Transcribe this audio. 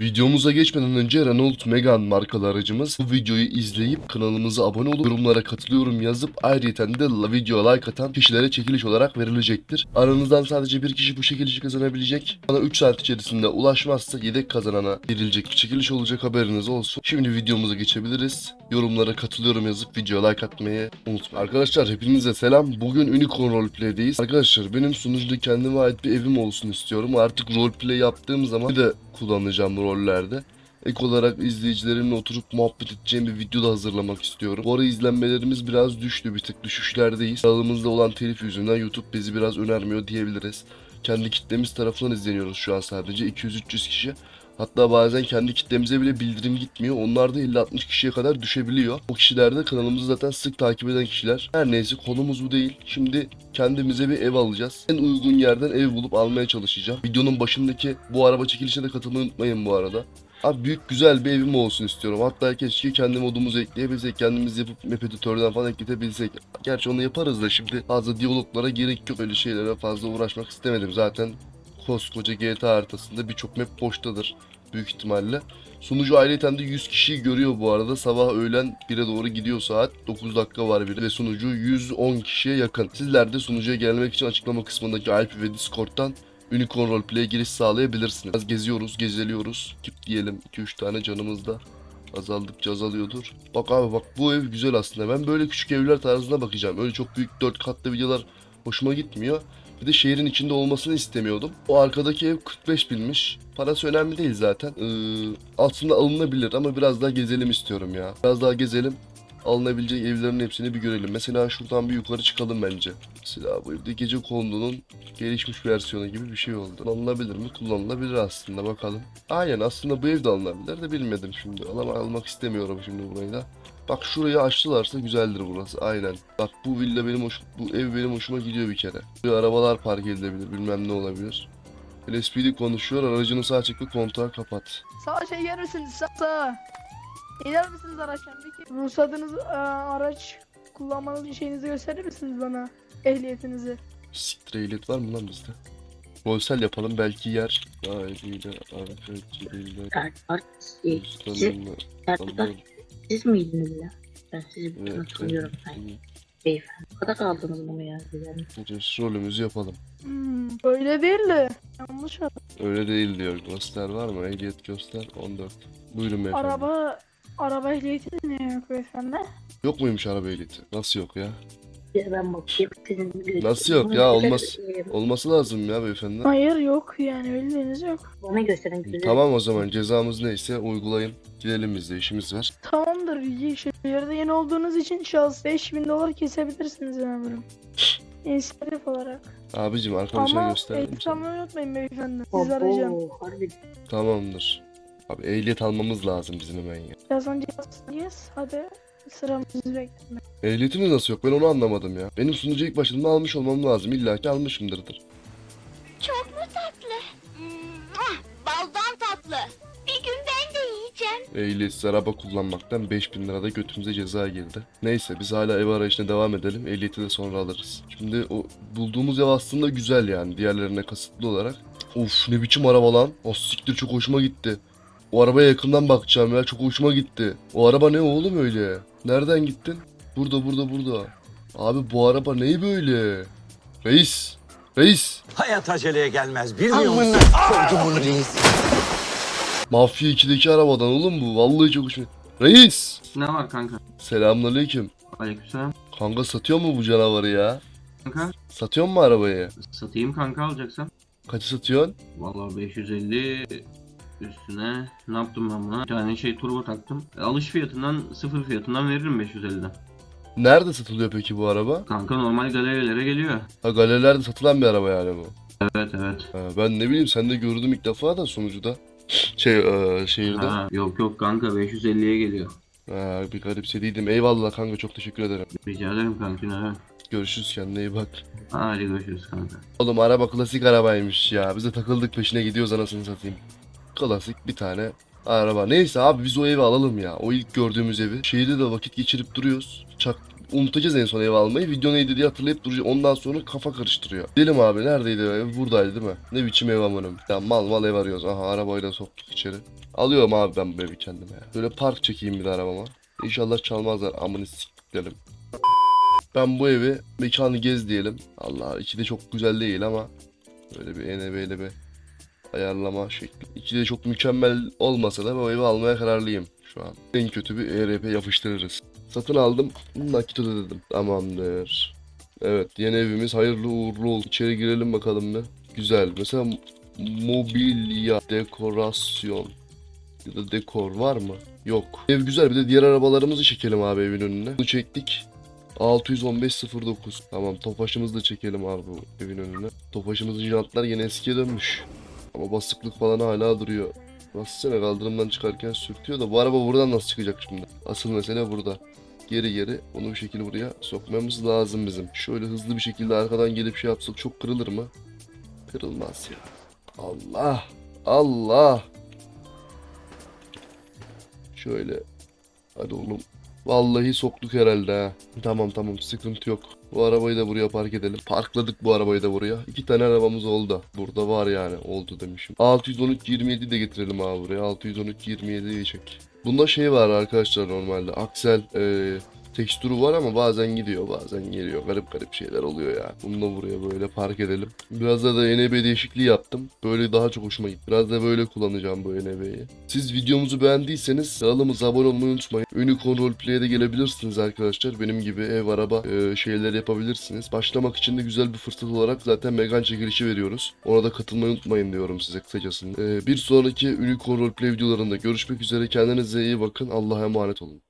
Videomuza geçmeden önce Renault Megane markalı aracımız bu videoyu izleyip kanalımıza abone olup yorumlara katılıyorum yazıp ayrıca de la- videoya like atan kişilere çekiliş olarak verilecektir. Aranızdan sadece bir kişi bu çekilişi kazanabilecek. Bana 3 saat içerisinde ulaşmazsa yedek kazanana verilecek bir çekiliş olacak haberiniz olsun. Şimdi videomuza geçebiliriz. Yorumlara katılıyorum yazıp videoya like atmayı unutmayın. Arkadaşlar hepinize selam. Bugün Unicorn Roleplay'deyiz. Arkadaşlar benim sunucuda kendime ait bir evim olsun istiyorum. Artık roleplay yaptığım zaman bir de kullanacağım bu rollerde. Ek olarak izleyicilerimle oturup muhabbet edeceğim bir video da hazırlamak istiyorum. Bu ara izlenmelerimiz biraz düştü bir tık düşüşlerdeyiz. Kanalımızda olan telif yüzünden YouTube bizi biraz önermiyor diyebiliriz. Kendi kitlemiz tarafından izleniyoruz şu an sadece 200-300 kişi. Hatta bazen kendi kitlemize bile bildirim gitmiyor. Onlar da 50-60 kişiye kadar düşebiliyor. O kişiler de kanalımızı zaten sık takip eden kişiler. Her neyse konumuz bu değil. Şimdi kendimize bir ev alacağız. En uygun yerden ev bulup almaya çalışacağım. Videonun başındaki bu araba çekilişine de katılmayı unutmayın bu arada. Abi büyük güzel bir evim olsun istiyorum. Hatta keşke kendi modumuzu ekleyebilsek. Kendimiz yapıp map editörden falan ekletebilsek. Gerçi onu yaparız da şimdi fazla diyaloglara gerek yok. Öyle şeylere fazla uğraşmak istemedim. Zaten koskoca GTA haritasında birçok map boştadır büyük ihtimalle. Sunucu ayrıca de 100 kişiyi görüyor bu arada. Sabah öğlen 1'e doğru gidiyor saat. 9 dakika var bir ve sunucu 110 kişiye yakın. Sizler de sunucuya gelmek için açıklama kısmındaki Alp ve Discord'dan Unicorn Roleplay'e giriş sağlayabilirsiniz. Biraz geziyoruz, gezeliyoruz. Kip diyelim 2-3 tane canımız da azaldıkça azalıyordur. Bak abi bak bu ev güzel aslında. Ben böyle küçük evler tarzına bakacağım. Öyle çok büyük 4 katlı villalar hoşuma gitmiyor. Bir de şehrin içinde olmasını istemiyordum. O arkadaki ev 45 binmiş. Parası önemli değil zaten. Ee, aslında alınabilir ama biraz daha gezelim istiyorum ya. Biraz daha gezelim. Alınabilecek evlerin hepsini bir görelim. Mesela şuradan bir yukarı çıkalım bence. Mesela bu evde gece kondunun gelişmiş versiyonu gibi bir şey oldu. Kullanılabilir mi? Kullanılabilir aslında bakalım. Aynen aslında bu ev de alınabilir de bilmedim şimdi. Ama almak istemiyorum şimdi burayı da. Bak şurayı açtılarsa güzeldir burası. Aynen. Bak bu villa benim hoş bu ev benim hoşuma gidiyor bir kere. Buraya arabalar park edilebilir. Bilmem ne olabilir. LSPD konuşuyor. Aracını sağ çek ve kontağı kapat. Sağa şey yer misiniz? Sağ sağa. İner misiniz araçtan? Peki ruhsatınız e, araç kullanmanız şeyinizi gösterir misiniz bana? Ehliyetinizi. Siktir ehliyet var mı lan bizde? Bolsel yapalım belki yer. Aileyle siz, ustanımla kartlar siz miydiniz ya? Ben sizi Evet, hatırlıyorum ben beyefendi. Kada kaldınız bunu ya güzel. rolümüzü yapalım. Hmm, öyle değil de. Yanlış oldu. Öyle değil diyor. Göster var mı? Ehliyet göster. 14. Buyurun beyefendi. Araba araba ehliyeti ne yok beyefendi? Yok muymuş araba ehliyeti? Nasıl yok ya? Bir ben bakayım sizin Nasıl yok ya? Olmaz. Olması lazım ya beyefendi. Hayır yok yani öyle deniz yok. Bana gösterin güzel. Tamam o zaman cezamız neyse uygulayın. Gidelim biz de işimiz var. Tamamdır. iyi Şehirde yeni olduğunuz için şahıs 5000 dolar kesebilirsiniz memurum. İnisiyatif olarak. Abicim arkadaşa Ama gösterdim ehliyet sana. almayı unutmayın beyefendi. Sizi arayacağım. Abo, harbi Tamamdır. Abi ehliyet almamız lazım bizim hemen ya. Birazdan cihazlıyız. Hadi sıramızı bekleyin. Ehliyetimiz nasıl yok ben onu anlamadım ya. Benim sunucu ilk başında almış olmam lazım. İlla ki almışımdırdır. Çok mu tatlı? Mwah! Baldan tatlı. Bir gün ben de yiyeceğim. Ehliyetsiz araba kullanmaktan 5000 lirada götümüze ceza girdi. Neyse biz hala ev arayışına devam edelim. Ehliyeti de sonra alırız. Şimdi o bulduğumuz ev aslında güzel yani diğerlerine kasıtlı olarak. Of ne biçim araba lan. O siktir çok hoşuma gitti. O arabaya yakından bakacağım ya çok hoşuma gitti. O araba ne oğlum öyle? Nereden gittin? Burada burada burada. Abi bu araba ne böyle? Reis. Reis. Hayat aceleye gelmez bilmiyor musun? Mafya 2'deki arabadan oğlum bu. Vallahi çok hoşuma. Reis. Ne var kanka? Selamünaleyküm. Aleykümselam. Kanka satıyor mu bu canavarı ya? Kanka Satıyor mu arabayı? satayım kanka alacaksan. Kaça satıyorsun? Vallahi 550 üstüne ne yaptım ben buna? Bir tane şey turbo taktım. E, alış fiyatından sıfır fiyatından veririm 550'den. Nerede satılıyor peki bu araba? Kanka normal galerilere geliyor. Ha galerilerde satılan bir araba yani bu. Evet evet. Ha, ben ne bileyim sen de gördüm ilk defa da sonucuda. Şey e, şehirde. Ha. Ha, yok yok kanka 550'ye geliyor. bir garipsediydim. Eyvallah kanka çok teşekkür ederim. Rica ederim kanka ne? Görüşürüz kendine iyi bak. Hadi görüşürüz kanka. Oğlum araba klasik arabaymış ya. Biz de takıldık peşine gidiyoruz anasını satayım. Klasik bir tane araba. Neyse abi biz o evi alalım ya. O ilk gördüğümüz evi. Şehirde de vakit geçirip duruyoruz. Çak unutacağız en son ev almayı. Video neydi diye hatırlayıp duracağız. Ondan sonra kafa karıştırıyor. Gidelim abi neredeydi ev? Buradaydı değil mi? Ne biçim ev amınım. Ya mal mal ev arıyoruz. Aha arabayı da soktuk içeri. Alıyorum abi ben bu evi kendime ya. Böyle park çekeyim bir de arabama. İnşallah çalmazlar. Amını siklerim. Ben bu evi mekanı gez diyelim. Allah içi de çok güzel değil ama böyle bir enebeyle bir ayarlama şekli. İçi de çok mükemmel olmasa da bu evi almaya kararlıyım şu an. En kötü bir ERP yapıştırırız. Satın aldım. Nakit ödedim. Tamamdır. Evet yeni evimiz hayırlı uğurlu olsun. İçeri girelim bakalım bir. Güzel. Mesela mobilya, dekorasyon ya da dekor var mı? Yok. Ev güzel. Bir de diğer arabalarımızı çekelim abi evin önüne. Bunu çektik. 615.09. Tamam topaşımızı da çekelim abi bu evin önüne. Topaşımızın jantlar yine eskiye dönmüş. Ama basıklık falan hala duruyor. Bassana kaldırımdan çıkarken sürtüyor da bu araba buradan nasıl çıkacak şimdi? Asıl mesele burada. Geri geri onu bir şekilde buraya sokmamız lazım bizim. Şöyle hızlı bir şekilde arkadan gelip şey yapsak çok kırılır mı? Kırılmaz ya. Allah! Allah! Şöyle. Hadi oğlum. Vallahi soktuk herhalde ha. Tamam tamam sıkıntı yok. Bu arabayı da buraya park edelim. Parkladık bu arabayı da buraya. İki tane arabamız oldu. Burada var yani. Oldu demişim. 613 27 de getirelim abi buraya. 613 27'yi çek. Bunda şey var arkadaşlar normalde. Aksel e, tekstürü var ama bazen gidiyor bazen geliyor. Garip garip şeyler oluyor ya. Bunu da buraya böyle park edelim. Biraz da da NB değişikliği yaptım. Böyle daha çok hoşuma gitti. Biraz da böyle kullanacağım bu NB'yi. Siz videomuzu beğendiyseniz kanalımıza abone olmayı unutmayın. Unicorn Roleplay'e de gelebilirsiniz arkadaşlar. Benim gibi ev, araba e, şeyler yapabilirsiniz. Başlamak için de güzel bir fırsat olarak zaten Megan çekilişi veriyoruz. Ona da katılmayı unutmayın diyorum size kısacasını. E, bir sonraki Unicorn Roleplay videolarında görüşmek üzere. Kendinize iyi bakın. Allah'a emanet olun.